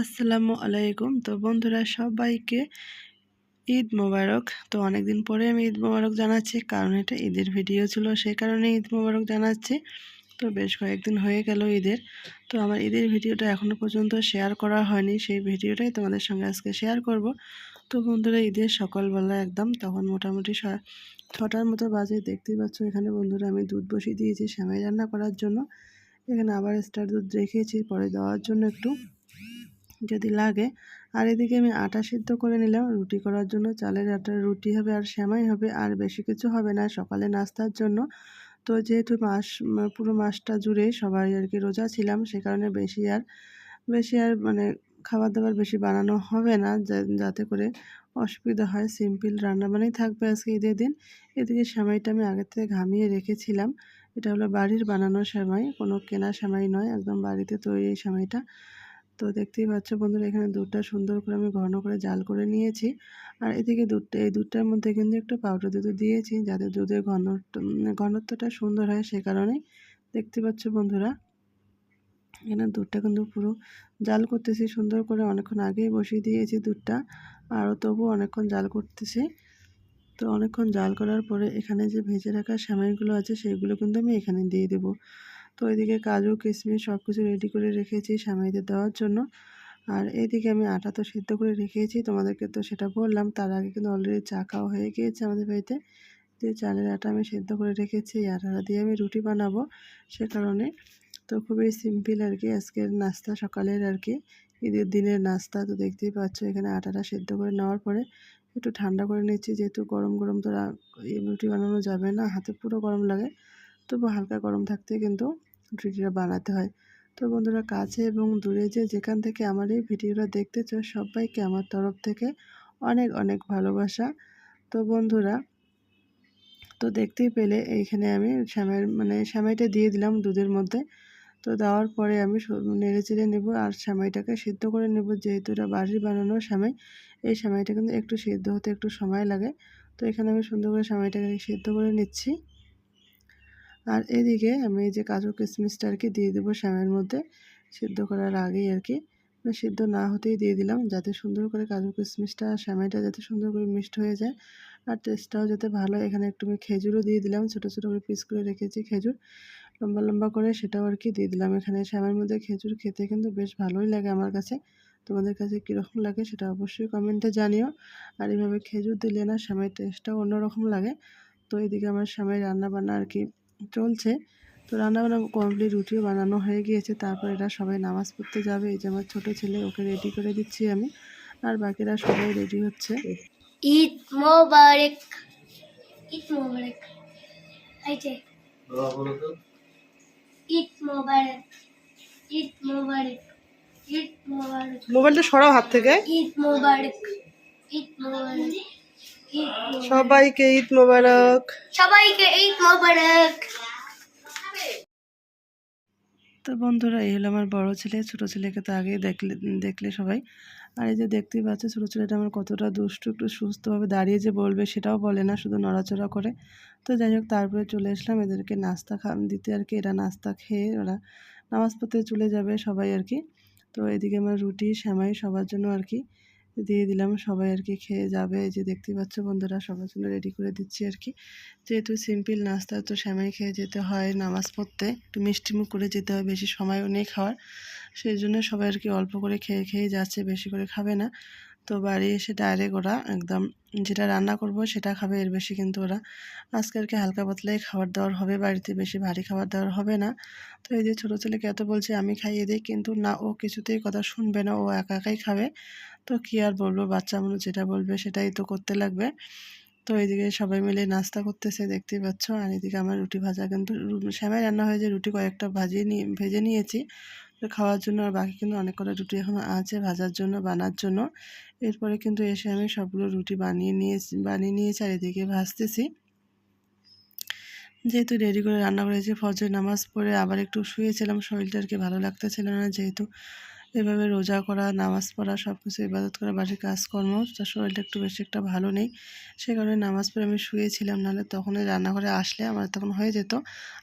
আসসালামু আলাইকুম। তো বন্ধুরা, সবাইকে ঈদ মোবারক। তো অনেকদিন পরে আমি ঈদ মোবারক জানাচ্ছি, কারণ এটা ঈদের ভিডিও ছিল সেই কারণে ঈদ মোবারক জানাচ্ছি। তো বেশ কয়েকদিন হয়ে গেল ঈদের। তো আমার ঈদের ভিডিওটা এখনও পর্যন্ত শেয়ার করা হয়নি, সেই ভিডিওটাই তোমাদের সঙ্গে আজকে শেয়ার করব। তো বন্ধুরা, ঈদের সকালবেলা একদম তখন মোটামুটি ছটার মতো বাজে, দেখতেই পাচ্ছ এখানে বন্ধুরা, আমি দুধ বসিয়ে দিয়েছি সেমাই রান্না করার জন্য। এখানে আবার স্টার দুধ রেখেছি, পরে দেওয়ার জন্য একটু। যদি লাগে। আর এদিকে আমি আটা সিদ্ধ করে নিলাম। রুটি করার জন্য চালের আটার রুটি হবে আর শ্যামাই হবে। আর বেশি কিছু হবে না সকালে নাস্তার জন্য। তো যেহেতু মাস পুরো মাসটা জুড়ে সবাই আর কি রোজা ছিলাম, সে কারণে বেশি আর বেশি আর মানে খাবার দাবার বেশি বানানো হবে না। যাতে করে অসুবিধা হয়। সিম্পল রান্না বানাই থাকবে আজকে ঈদের দিন। এদিকে সেমাইটা আমি আগের থেকে ঘামিয়ে রেখেছিলাম। এটা হলো বাড়ির বানানো সেমাই। কোনো কেনা সেমাই নয়। একদম বাড়িতে তৈরি এই সেমাইটা। তো দেখতেই পাচ্ছ বন্ধুরা, এখানে দুধটা সুন্দর করে আমি ঘন করে জাল করে নিয়েছি। আর এদিকে দুধটা, এই দুধটার মধ্যে কিন্তু একটু পাউডার দুধ দিয়েছি যাতে দুধের ঘন, ঘনত্বটা সুন্দর হয় সে কারণেই। দেখতে পাচ্ছ বন্ধুরা, এখানে দুধটা কিন্তু পুরো জাল করতেছি, সুন্দর করে অনেকক্ষণ আগেই বসিয়ে দিয়েছি দুধটা। আরও তবু অনেকক্ষণ জাল করতেছি। তো অনেকক্ষণ জাল করার পরে এখানে যে ভেজে রাখা সামাইগুলো আছে সেইগুলো কিন্তু আমি এখানে দিয়ে দেবো। তো এদিকে কাজু কিশমিশ সব কিছু রেডি করে রেখেছি সামাইতে দেওয়ার জন্য। আর এদিকে আমি আটা তো সিদ্ধ করে রেখেছি, তোমাদেরকে তো সেটা বললাম। তার আগে কিন্তু অলরেডি চা খাওয়া হয়ে গিয়েছে আমাদের বাড়িতে। যে চালের আটা আমি সিদ্ধ করে রেখেছি এই আটাটা দিয়ে আমি রুটি বানাবো সে কারণে। তো খুবই সিম্পল আর কি, আজকের নাস্তা সকালের আর কি। ঈদের দিনের নাস্তা, তো দেখতেই পাচ্ছ এখানে আটাটা সিদ্ধ করে নেওয়ার পরে একটু ঠান্ডা করে নিচ্ছি। যেহেতু গরম গরম তো রুটি বানানো যাবে না, হাতে পুরো গরম লাগে। তবু হালকা গরম থাকতে কিন্তু রুটিটা বানাতে হয়। তো বন্ধুরা, কাছে এবং দূরে যে যেখান থেকে আমার এই ভিডিওটা দেখতে দেখতেছো সবাইকে আমার তরফ থেকে অনেক অনেক ভালোবাসা। তো বন্ধুরা, তো দেখতেই পেলে এইখানে আমি শ্যামাই মানে শ্যামাইটা দিয়ে দিলাম দুধের মধ্যে। তো দেওয়ার পরে আমি নেড়ে চেড়ে নেব আর শ্যামাইটাকে সিদ্ধ করে নেব। যেহেতু এটা বাড়ির বানানো শ্যামাই, এই শ্যামাইটা কিন্তু একটু সিদ্ধ হতে একটু সময় লাগে। তো এখানে আমি সুন্দর করে শ্যামাইটাকে সিদ্ধ করে নিচ্ছি। আর এদিকে আমি এই যে কাজু কিশমিশটা আর কি দিয়ে দেবো শ্যামের মধ্যে, সিদ্ধ করার আগেই আর কি। মানে সিদ্ধ না হতেই দিয়ে দিলাম, যাতে সুন্দর করে কাজু কিশমিশটা শ্যামাইটা যাতে সুন্দর করে মিক্সড হয়ে যায়। আর টেস্টটাও যাতে ভালো, এখানে একটু আমি খেজুরও দিয়ে দিলাম, ছোটো ছোটো করে পিস করে রেখেছি খেজুর। লম্বা লম্বা করে সেটাও আর কি দিয়ে দিলাম এখানে। শ্যামের মধ্যে খেজুর খেতে কিন্তু বেশ ভালোই লাগে আমার কাছে। তোমাদের কাছে কীরকম লাগে সেটা অবশ্যই কমেন্টে জানিও। আর এইভাবে খেজুর দিলে না, শ্যামের টেস্টটাও অন্যরকম লাগে। তো এদিকে আমার শ্যামের রান্না বান্না আর কি চলছে। তো রান্নাবান্না কমপ্লিট রুটিও বানানো হয়ে গিয়েছে। তারপর এরা সবাই নামাজ পড়তে যাবে। এই যে আমার ছোটো ছেলে ওকে রেডি করে দিচ্ছি আমি। আর বাকিরা সবাই রেডি হচ্ছে। ঈদ মোবারক। ঈদ মোবারক। এই যে। ঈদ মোবারক। ঈদ মোবারক। ঈদ মোবারক। মোবাইলটা সরাও হাত থেকে। ঈদ মোবারক। ঈদ মোবারক। সবাইকে ঈদ মোবারক। সবাইকে ঈদ মোবারক। তো বন্ধুরা এই হলো আমার বড় ছেলে। ছোট ছেলেকে তো আগেই দেখলে দেখলে সবাই। আর এই যে দেখতেই পাচ্ছে ছোটো ছেলেটা আমার কতটা দুষ্টু একটু সুস্থভাবে দাঁড়িয়ে যে বলবে সেটাও বলে না শুধু নড়াচড়া করে। তো যাই হোক তারপরে চলে আসলাম এদেরকে নাস্তা খা দিতে আর কি। এরা নাস্তা খেয়ে ওরা নামাজ পড়তে চলে যাবে সবাই আর কি। তো এদিকে আমার রুটি শ্যামাই সবার জন্য আর কি। দিয়ে দিলাম। সবাই আর কি খেয়ে যাবে। এই যে দেখতেই পাচ্ছ বন্ধুরা, সবার জন্য রেডি করে দিচ্ছি আর কি। যেহেতু সিম্পল নাস্তা, তো শ্যামাই খেয়ে যেতে হয় নামাজ পড়তে। একটু মিষ্টিমুখ করে যেতে হয়, বেশি সময়ও নেই খাওয়ার। সেই জন্য সবাই আর কি অল্প করে খেয়ে খেয়ে যাচ্ছে, বেশি করে খাবে না। তো বাড়ি এসে ডাইরেক্ট ওরা একদম যেটা রান্না করব সেটা খাবে, এর বেশি কিন্তু ওরা। আজকে আর কি হালকা পাতলাই খাবার দাবার হবে, বাড়িতে বেশি ভারী খাবার দাবার হবে না। তো এই যে ছোটো ছেলেকে এত বলছে, আমি খাইয়ে দিই, কিন্তু না, ও কিছুতেই কথা শুনবে না, ও একা একাই খাবে। তো কী আর বলব, বাচ্চা মানুষ যেটা বলবে সেটাই তো করতে লাগবে। তো এইদিকে সবাই মিলে নাস্তা করতেছে, দেখতেই পাচ্ছ। আর এদিকে আমার রুটি ভাজা কিন্তু শ্যামাই রান্না হয়েছে, রুটি কয়েকটা ভাজিয়ে নিয়ে ভেজে নিয়েছি। খাওয়ার জন্য আর বাকি কিন্তু অনেক কটা রুটি এখনও আছে ভাজার জন্য, বানার জন্য। এরপরে কিন্তু এসে আমি সবগুলো রুটি বানিয়ে নিয়েছি বানিয়ে নিয়েছি আর এদিকে ভাজতেছি। যেহেতু রেডি করে রান্না করেছি, ফজর নামাজ পড়ে আবার একটু শুয়েছিলাম, শরীরটা আর কি ভালো লাগতেছিল না যেহেতু এভাবে রোজা করা, নামাজ পড়া সব কিছু ইবাদত করা, বাড়ির কাজকর্ম তার শরীরটা একটু বেশি একটা ভালো নেই, সে কারণে নামাজ পড়ে আমি শুয়েছিলাম। নাহলে তখনই রান্নাঘরে আসলে আমার তখন হয়ে যেত।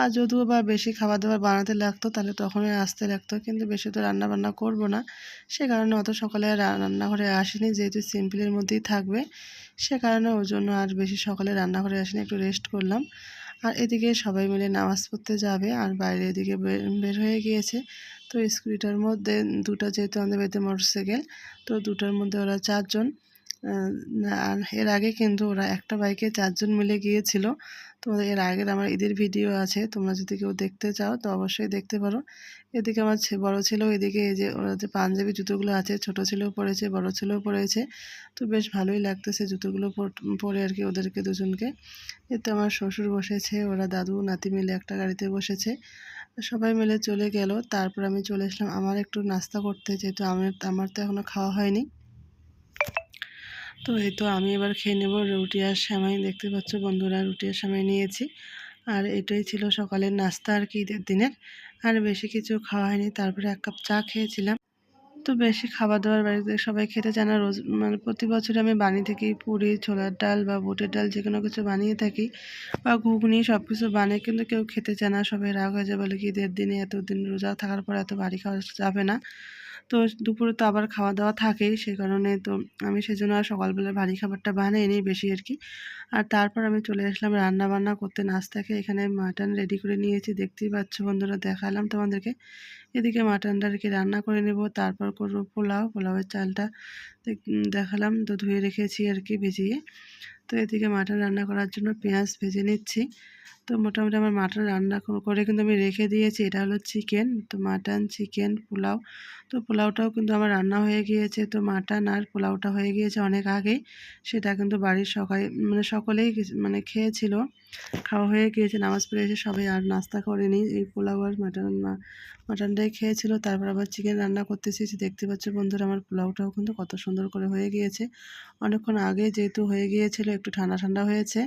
আর যদিও বা বেশি খাবার দাবার বানাতে লাগতো, তাহলে তখনই আসতে লাগতো। কিন্তু বেশি তো রান্না বান্না করব না। সে কারণে অত সকালে রান্নাঘরে আসেনি, যেহেতু সিম্পলের মধ্যেই থাকবে। সে কারণে ওই জন্য আর বেশি সকালে রান্নাঘরে আসেনি, একটু রেস্ট করলাম। আর এদিকে সবাই মিলে নামাজ পড়তে যাবে আর বাইরে এদিকে বের হয়ে গিয়েছে। তো স্কুটিটার মধ্যে দুটো যেহেতু আমাদের বাড়িতে মোটরসাইকেল, তো দুটার মধ্যে ওরা চারজন। আর এর আগে কিন্তু ওরা একটা বাইকে চারজন মিলে গিয়েছিল। তোমাদের এর আগের আমার ঈদের ভিডিও আছে, তোমরা যদি কেউ দেখতে চাও তো অবশ্যই দেখতে পারো। এদিকে আমার বড় ছিল এদিকে এই যে, ওরা যে পাঞ্জাবি জুতোগুলো আছে, ছোট ছেলেও পড়েছে বড় ছেলেও পড়েছে তো বেশ ভালোই লাগতেছে জুতোগুলো পরে আর কি ওদেরকে দুজনকে। এতে আমার শ্বশুর বসেছে, ওরা দাদু, নাতি মিলে একটা গাড়িতে বসেছে। সবাই মিলে চলে গেল, তারপর আমি চলে আসলাম আমার একটু নাস্তা করতে, যেহেতু আমার আমার তো এখনও খাওয়া হয়নি। তো এই তো আমি এবার খেয়ে নেব রুটি আর সামাই। দেখতে পাচ্ছ বন্ধুরা, রুটি আর সামাই নিয়েছি। আর এটাই ছিল সকালের নাস্তা আর কি ঈদের দিনের। আর বেশি কিছু খাওয়া হয়নি, তারপরে এক কাপ চা খেয়েছিলাম। তো বেশি খাবার দাবার বাড়িতে সবাই খেতে চায় না। রোজ মানে প্রতি বছর আমি বানিয়ে থাকি পুরি, ছোলার ডাল বা বুটের ডাল যে কোনো কিছু বানিয়ে থাকি বা ঘুগনি সব কিছু বানিয়ে কিন্তু কেউ খেতে চায় না। সবাই রাগ হয়ে যায়, বলে কি ঈদের দিনে এতদিন রোজা থাকার পর এত বাড়ি খাওয়া যাবে না। তো দুপুরে তো আবার খাওয়া দাওয়া থাকেই সেই কারণে তো আমি সেজন্য আর সকালবেলা ভারী খাবারটা বানাই নিই বেশি আর কি। আর তারপর আমি চলে আসলাম রান্না বান্না করতে, নাস্তাকে এখানে মাটন রেডি করে নিয়েছি, দেখতেই পাচ্ছ বন্ধুরা, দেখালাম তোমাদেরকে। এদিকে মাটনটা আর কি রান্না করে নেব, তারপর করব পোলাও, পোলাওয়ের চালটা দেখালাম, তো ধুয়ে রেখেছি আর কি, ভেজিয়ে। তো এদিকে মাটন রান্না করার জন্য পেঁয়াজ ভেজে নিচ্ছি। তো মোটামুটি আমার মাটন রান্না করে কিন্তু আমি রেখে দিয়েছি। এটা হলো চিকেন, তো মাটন, চিকেন, পোলাও। তো পোলাওটাও কিন্তু আমার রান্না হয়ে গিয়েছে। তো মাটন আর পোলাওটা হয়ে গিয়েছে অনেক আগেই। সেটা কিন্তু বাড়ির সকালে মানে সকলেই মানে খেয়েছিল। খাওয়া হয়ে গিয়েছে, নামাজ পড়ে এসে সবাই আর নাস্তা করেনি। এই পোলাও আর মাটন মাটনটাই খেয়েছিল, তারপর আবার চিকেন রান্না করতেছি দেখতে পাচ্ছ বন্ধুরা, আমার পোলাওটাও কিন্তু কত সুন্দর করে হয়ে গিয়েছে। অনেকক্ষণ আগে যেহেতু হয়ে গিয়েছিল, একটু ঠান্ডা ঠান্ডা হয়েছে।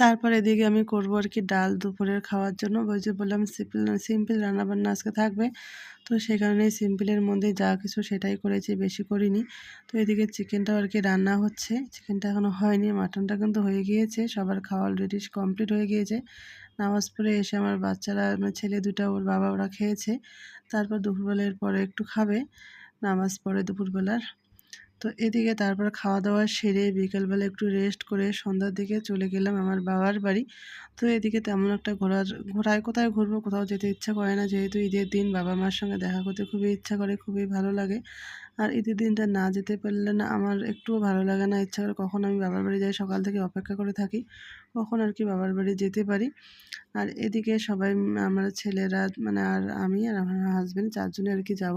তারপর এদিকে আমি করব আর কি ডাল দুপুরের খাওয়ার জন্য। ওই যে বললাম, সিম্পল সিম্পল রান্নাবান্না আজকে থাকবে। তো সেই কারণে সিম্পলের মধ্যে যা কিছু সেটাই করেছি, বেশি করিনি। তো এদিকে চিকেনটাও আর কি রান্না হচ্ছে। চিকেনটা এখনও হয়নি মাটনটা কিন্তু হয়ে গিয়েছে। সবার খাওয়া অলরেডি কমপ্লিট হয়ে গিয়েছে। নামাজ পড়ে এসে আমার বাচ্চারা আমার ছেলে দুটা ওর বাবা ওরা খেয়েছে। তারপর দুপুরবেলার পরে একটু খাবে, নামাজ পড়ে দুপুরবেলার তো এদিকে তারপর খাওয়া দাওয়া সেরে বিকেলবেলা একটু রেস্ট করে সন্ধ্যার দিকে চলে গেলাম আমার বাবার বাড়ি। তো এদিকে তেমন একটা ঘোরার, ঘোরায় কোথায় ঘুরবো, কোথাও যেতে ইচ্ছা করে না। যেহেতু ঈদের দিন, বাবা মার সঙ্গে দেখা করতে খুবই ইচ্ছা করে, খুবই ভালো লাগে। আর ঈদের দিনটা না যেতে পারলে না আমার একটুও ভালো লাগে না। ইচ্ছা করে কখন আমি বাবার বাড়ি যাই, সকাল থেকে অপেক্ষা করে থাকি, কখন আর কি বাবার বাড়ি যেতে পারি। আর এদিকে সবাই, আমার ছেলেরা মানে আর আমি আর আমার হাজব্যান্ড চারজনে আর কি যাব।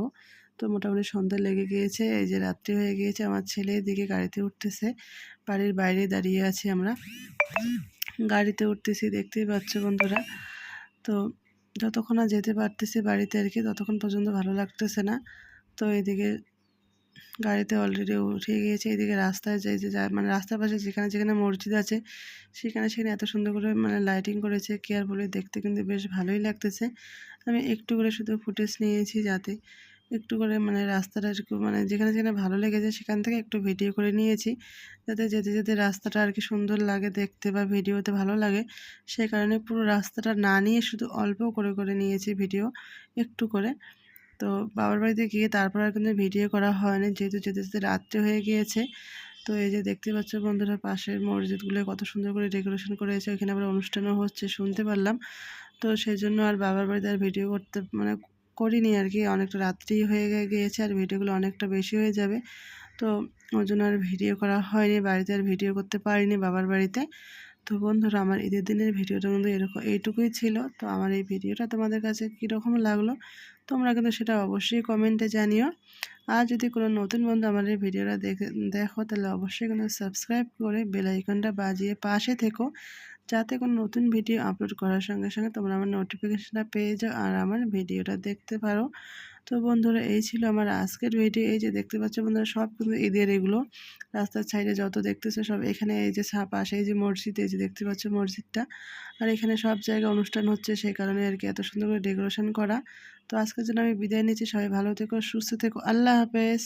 তো মোটামুটি সন্ধ্যা লেগে গিয়েছে, এই যে রাত্রি হয়ে গিয়েছে, আমার ছেলে এদিকে গাড়িতে উঠতেছে, বাড়ির বাইরে দাঁড়িয়ে আছি আমরা। গাড়িতে উঠতেছি, দেখতেই পাচ্ছ বন্ধুরা। তো যতক্ষণ না যেতে পারতেছি বাড়িতে আর কি, ততক্ষণ পর্যন্ত ভালো লাগতেছে না। তো এদিকে গাড়িতে অলরেডি উঠে গিয়েছে, এদিকে রাস্তায় যাই যে মানে রাস্তার পাশে যেখানে যেখানে মসজিদ আছে, সেখানে সেখানে এত সুন্দর করে মানে লাইটিং করেছে কেয়ারফুলি দেখতে কিন্তু বেশ ভালোই লাগতেছে। আমি একটু করে শুধু ফুটেজ নিয়েছি যাতে একটু করে মানে রাস্তাটা মানে যেখানে যেখানে ভালো লেগেছে সেখান থেকে একটু ভিডিও করে নিয়েছি। যাতে যেতে যেতে রাস্তাটা আর কি সুন্দর লাগে, দেখতে বা ভিডিওতে ভালো লাগে। সেই কারণে পুরো রাস্তাটা না নিয়ে শুধু অল্প করে করে নিয়েছি ভিডিও একটু করে। তো বাবার বাড়িতে গিয়ে তারপর আর কিন্তু ভিডিও করা হয়নি। যেহেতু যেতে যেতে রাত্রে হয়ে গিয়েছে। তো এই যে দেখতে পাচ্ছ বন্ধুরা, পাশের মসজিদগুলো কত সুন্দর করে ডেকোরেশন করেছে। ওইখানে আবার অনুষ্ঠানও হচ্ছে, শুনতে পারলাম। তো সেই জন্য আর বাবার বাড়িতে আর ভিডিও করতে মানে করিনি আর কি, অনেকটা রাত্রি হয়ে গিয়েছে আর ভিডিওগুলো অনেকটা বেশি হয়ে যাবে। তো ওই জন্য আর ভিডিও করা হয়নি, বাড়িতে আর ভিডিও করতে পারিনি বাবার বাড়িতে। তো বন্ধুরা, আমার ঈদের দিনের ভিডিওটা কিন্তু এরকম, এইটুকুই ছিল। তো আমার এই ভিডিওটা তোমাদের কাছে কীরকম লাগল, তোমরা কিন্তু সেটা অবশ্যই কমেন্টে জানিও। আর যদি কোনো নতুন বন্ধু আমার এই ভিডিওটা দেখে, দেখো, তাহলে অবশ্যই কিন্তু সাবস্ক্রাইব করে বেলাইকনটা বাজিয়ে পাশে থেকো। যাতে কোনো নতুন ভিডিও আপলোড করার সঙ্গে সঙ্গে তোমরা আমার নোটিফিকেশানটা পেয়ে যাও আর আমার ভিডিওটা দেখতে পারো। তো বন্ধুরা, এই ছিল আমার আজকের ভিডিও এই যে দেখতে পাচ্ছ বন্ধুরা, সব কিন্তু ঈদের এগুলো। রাস্তার সাইডে যত দেখতেছো সব এখানে এই যে পাশে এই যে মসজিদ, এই যে দেখতে পাচ্ছ মসজিদটা। আর এখানে সব জায়গায় অনুষ্ঠান হচ্ছে, সেই কারণে আর কি এত সুন্দর করে ডেকোরেশন করা। তো আজকের জন্য আমি বিদায় নিচ্ছি। সবাই ভালো থেকো, সুস্থ থেকো। আল্লাহ হাফেজ।